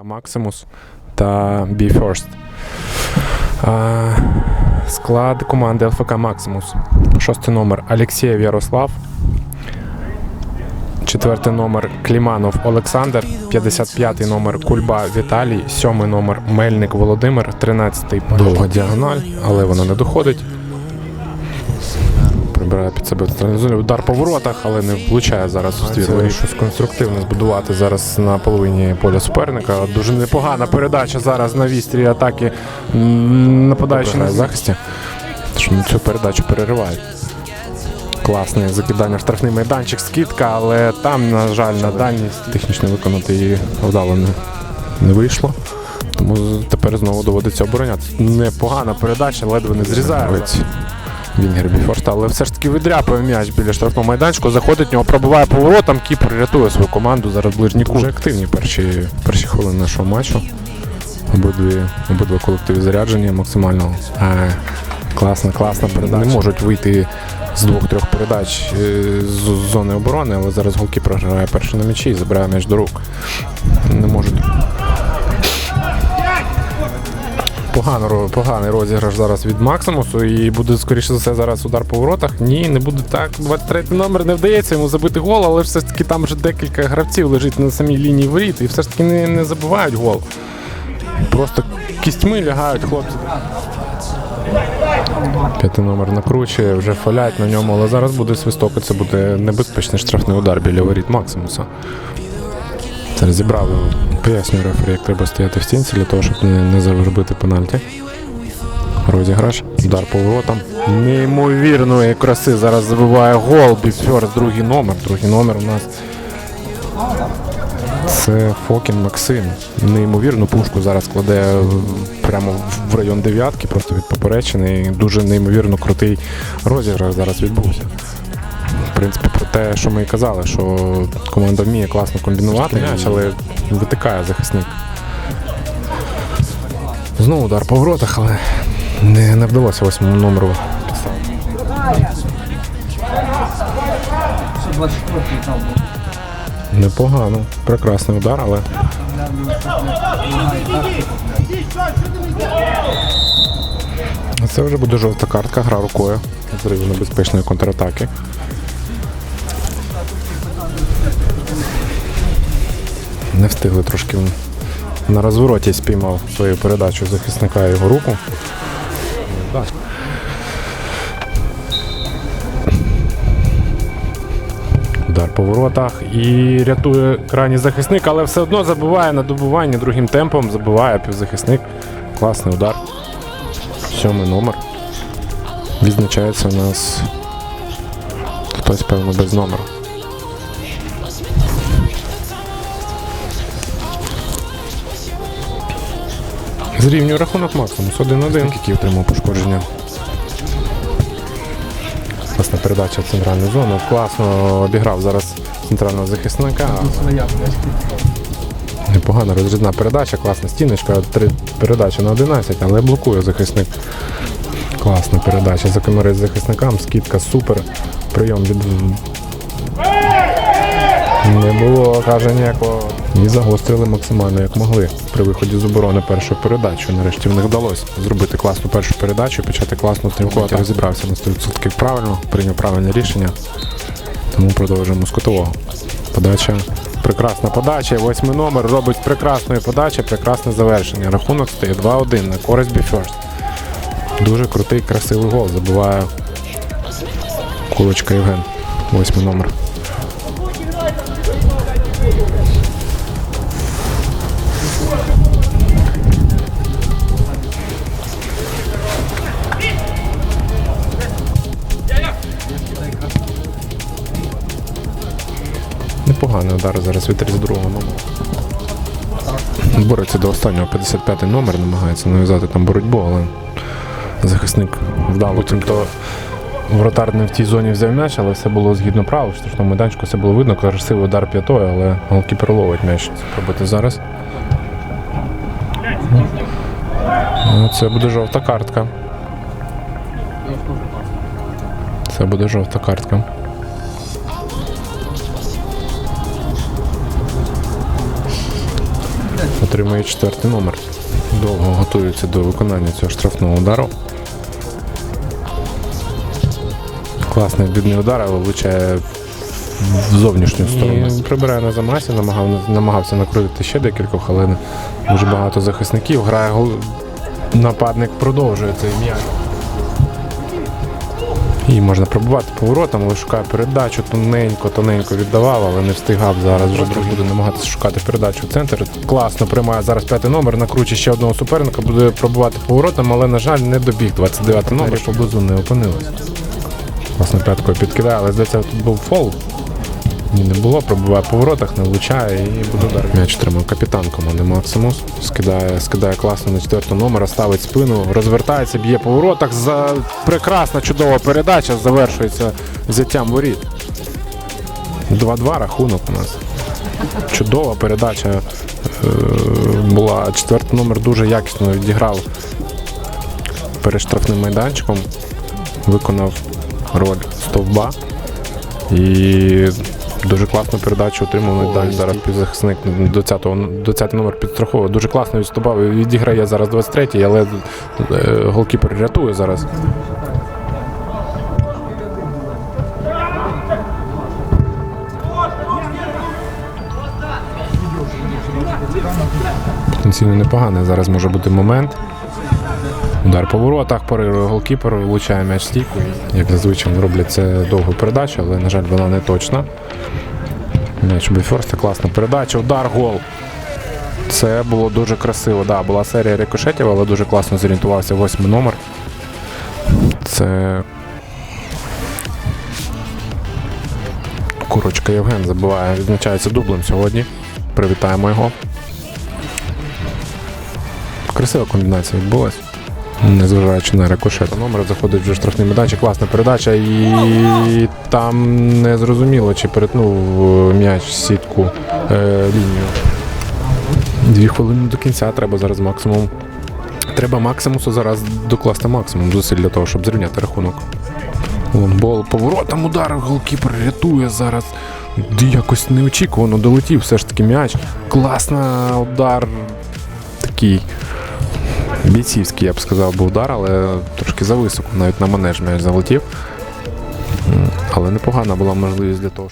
Максимус та Be First. Склад команди ЛФК Максимус. Шостий номер Алексєєв Ярослав. Четвертий номер Кліманов Олександр, 55-й номер Кульба Віталій, сьомий номер Мельник Володимир, 13-й довга діагональ, але вона не доходить. Прибирає під себе центральну зону. Удар по воротах, але не влучає зараз у ствір. Щось конструктивне збудувати зараз на половині поля суперника. Дуже непогана передача зараз на вістрі атаки нападаючи на захисті. Тож цю передачу переривають. Класне закидання в штрафний майданчик, скидка, але там, на жаль, на дальність технічно виконати її вдало не, не вийшло. Тому тепер знову доводиться обороняти. Непогана передача, ледве не зрізає. Вінгер Біфорста, але все ж таки видряпує м'яч біля штрафного майданчику, заходить в нього, пробиває поворотом, Кіпр рятує свою команду. Зараз ближній кут. Дуже активні перші, перші хвилини нашого матчу. Обидві, обидва колективи заряджені максимально. Е, класна, класна передача. Не можуть вийти з двох-трьох передач е, з зони оборони, але зараз голки програє перший на м'ячі і забирає м'яч до рук. Не можуть. Погано, поганий розіграш зараз від Максимусу і буде, скоріше за все, зараз удар по воротах. Ні, не буде так. 23 номер не вдається йому забити гол, але все ж таки там вже декілька гравців лежить на самій лінії воріт і все ж таки не, не забивають гол. Просто кістьми лягають хлопці. П'ятий номер накручує, вже фалять на ньому, але зараз буде свисток, і це буде небезпечний штрафний удар біля воріт Максимуса. Це розібрав, пояснюю рефері, як треба стояти в стінці для того, щоб не, заробити пенальті. Розіграш, удар по воротам. Неймовірної краси. Зараз забиває гол. Біфер, другий номер. Другий номер у нас. Це Фокін Максим. Неймовірну пушку зараз кладе прямо в район дев'ятки, просто від поперечини. Дуже неймовірно крутий розіграш зараз відбувся. Принципі, про те, що ми і казали, що команда вміє класно комбінувати м'яч, але витикає захисник. Знову удар по воротах, але не, не вдалося восьмому номеру. Непогано. Прекрасний удар, але. Це вже буде жовта картка, гра рукою. Зриву небезпечної контратаки. Не встигли трошки на розвороті спіймав свою передачу захисника його руку. Удар по воротах і рятує крайній захисник, але все одно забиває на добуванні другим темпом, забиває півзахисник. Класний удар. Сьомий номер. Відзначається у нас хтось, певно, без номеру. Зрівнює рахунок максимум. 1-1. Який отримав пошкодження. Класна передача в центральну зону. Класно обіграв зараз центрального захисника. Непогана розрізна передача, класна стіночка. Три передачі на 11, але блокує захисник. Класна передача. Закономерить захисникам. Скидка супер. Прийом від. Не було, каже, ніякого. І загострили максимально, як могли при виході з оборони першої передачі. Нарешті в них вдалося зробити класну першу передачу, почати класно стрімкувати. Розібрався на 100% правильно, прийняв правильне рішення. Тому продовжуємо з кутового. Подача. Прекрасна подача. Восьмий номер робить прекрасної подачі, прекрасне завершення. Рахунок стає 2-1 на користь Біферст. Дуже крутий, красивий гол. Забиває кулочка Євген. Восьмий номер. Непоганий удар зараз від 32-го номера. Бореться до останнього 55-й номер, намагається нав'язати там боротьбу, але захисник вдало. то воротар не в тій зоні взяв м'яч, але все було згідно правил. В штрафному майданчику все було видно, красивий удар п'ятою, але голкіпер ловить м'яч. Це пробити зараз. Ну, Це буде жовта картка. Це буде жовта картка. От отримує четвертий номер. Довго готується до виконання цього штрафного удару. Класний бідний удар, але влучає в зовнішню сторону. І прибирає на замасі, намагав, намагався накрутити ще декількох, але дуже багато захисників. Грає гол... нападник продовжує цей м'яч. І можна пробувати поворотом, але шукає передачу, тоненько, тоненько віддавав, але не встигав зараз. Вже друг буде намагатися шукати передачу в центр. Класно приймає зараз п'ятий номер, накручує ще одного суперника, буде пробувати поворотом, але, на жаль, не добіг. 29 номер поблизу не опинилось. Власне, п'яткою підкидає, але здається, тут був фол. Ні, не було, пробиває по воротах, не влучає і буде удар. М'яч тримав капітан команди Максимус. Скидає, скидає класно на четвертого номера, ставить спину, розвертається, б'є по воротах. За... Прекрасна, чудова передача завершується взяттям воріт. 2-2 рахунок у нас. Чудова передача е, була. Четвертий номер дуже якісно відіграв перед штрафним майданчиком. Виконав роль стовба. І дуже класну передачу отримав далі зараз півзахисник до 10-го, до 10 номер підстраховує. Дуже класно відступав. Відіграє зараз 23-й, але е, голкіпер рятує зараз. Потенційно непоганий. Зараз може бути момент. Удар по воротах, парирує голкіпер, влучає м'яч стійку. Як зазвичай роблять це довгу передачу, але, на жаль, вона не точна. М'яч у класна передача, удар, гол. Це було дуже красиво. Да, була серія рикошетів, але дуже класно зорієнтувався восьмий номер. Це. Курочка Євген забиває, відзначається дублем сьогодні. Привітаємо його. Красива комбінація відбулась. Незважаючи на рикошет. Номер заходить вже штрафний майданчик, класна передача, і там не зрозуміло, чи перетнув м'яч сітку е, лінію. Дві хвилини до кінця треба зараз максимум. Треба максимусу зараз докласти максимум зусиль для того, щоб зрівняти рахунок. Лонгбол поворотом удар, голкіпер рятує зараз. Якось неочікувано долетів все ж таки м'яч. Класна удар. Такий бійцівський, я б сказав, був удар, але трошки зависоко, навіть на манеж м'яч залетів. Але непогана була можливість для того.